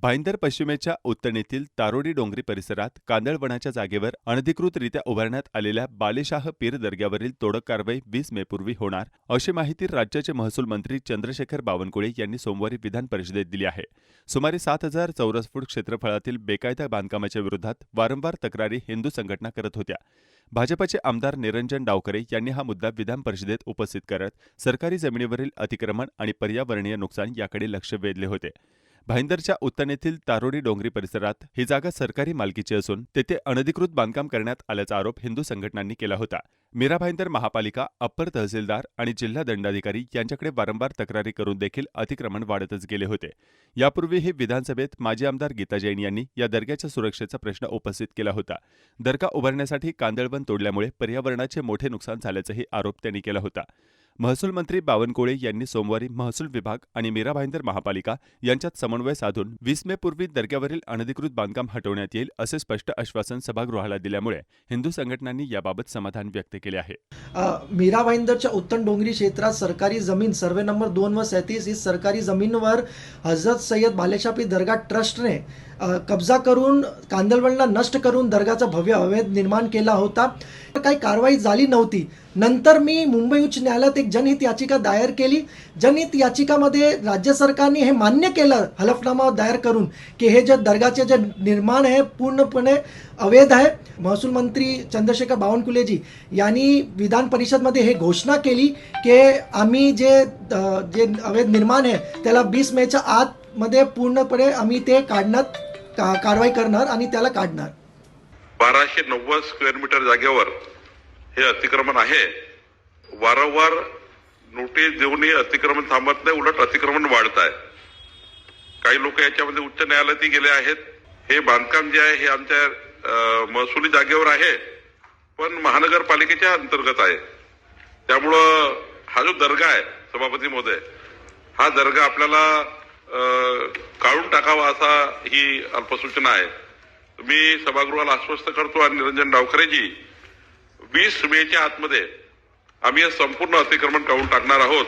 भाईंदर पश्चिमेच्या उत्तरेतील तारोडी डोंगरी परिसरात कांदळवनाच्या जागेवर अनधिकृतरित्या उभारण्यात आलेल्या बालेशाह पीर दर्ग्यावरील तोडक कारवाई वीस मेपूर्वी होणार अशी माहिती राज्याचे महसूल मंत्री चंद्रशेखर बावनकुळे यांनी सोमवारी विधान परिषदेत दिली आहे. सुमारे सात हजार चौरस फूट क्षेत्रफळातील बेकायदा बांधकामाच्या विरोधात वारंवार तक्रारी हिंदू संघटना करत होत्या. भाजपचे आमदार निरंजन डावकरे यांनी हा मुद्दा विधान परिषदेत उपस्थित करत सरकारी जमिनीवरील अतिक्रमण आणि पर्यावरणीय नुकसान याकडे लक्ष वेधले होते. भाईंदरच्या उत्तनेतील तारोडी डोंगरी परिसरात ही जागा सरकारी मालकीची असून तेथे अनधिकृत बांधकाम करण्यात आल्याचा आरोप हिंदू संघटनांनी केला होता. मीरा भाईंदर महापालिका अप्पर तहसीलदार आणि जिल्हा दंडाधिकारी यांच्याकडे वारंवार तक्रारी करून देखील अतिक्रमण वाढतच गेले होते. यापूर्वीही विधानसभेत माजी आमदार गीता जैन यांनी या दर्ग्याच्या सुरक्षेचा प्रश्न उपस्थित केला होता. दर्गा उभारण्यासाठी कांदळवन तोडल्यामुळे पर्यावरणाचे मोठे नुकसान झाल्याचाही आरोप त्यांनी केला होता. महसूल मंत्री बावनकुळे यांनी सोमवारी महसूल विभाग आणि मीरा भाईंदर महापालिका यांच्यात समन्वय साधून वीस मे पूर्वी दर्ग्यावरील अनधिकृत बांधकाम हटवण्यात येईल असे स्पष्ट आश्वासन सभागृहाला दिल्यामुळे हिंदू संघटनांनी याबाबत समाधान व्यक्त केले आहे. मीरा भाईंदरच्या उत्तम डोंगरी क्षेत्रात सरकारी जमीन सर्वे नंबर दोन व सैतीस ही सरकारी जमीनवर हजरत सय्यद भालेशापी दर्गा ट्रस्टने कब्जा करून कांदळवनला नष्ट करून दर्गाचा भव्य अवैध निर्माण केला होता. काही कारवाई झाली नव्हती. नंतर मी मुंबई उच्च न्यायालयात एक जनहित याचिका दायर केली. जनहित याचिकामध्ये राज्य सरकारने हे मान्य केलं हलफनामा दायर करून की हे जे दर्गाचे जे निर्माण आहे पूर्णपणे अवैध आहे. महसूल मंत्री चंद्रशेखर बावनकुलेजी यांनी विधान परिषदमध्ये हे घोषणा केली की आम्ही जे जे अवैध निर्माण आहे त्याला वीस मेच्या आतमध्ये पूर्णपणे आम्ही ते काढण्यात कारवाई करणार आणि त्याला काढणार. बाराशे नव्वद स्क्वेअर मीटर जागेवर हे अतिक्रमण आहे. वारंवार नोटीस देऊनही अतिक्रमण थांबत नाही उलट अतिक्रमण वाढत आहे काही लोक याच्यामध्ये उच्च न्यायालयातही गेले आहेत. हे बांधकाम जे आहे हे आमच्या महसुली जागेवर आहे पण महानगरपालिकेच्या अंतर्गत आहे. त्यामुळं हा जो दर्गा आहे सभापती महोदय हा दर्गा आपल्याला काढून टाकावा असा ही अल्पसूचना आहे. मी सभागृहाला आश्वस्त करतो आणि निरंजन डावखरेजी वीस मेच्या आतमध्ये आम्ही हे संपूर्ण अतिक्रमण काढून टाकणार आहोत.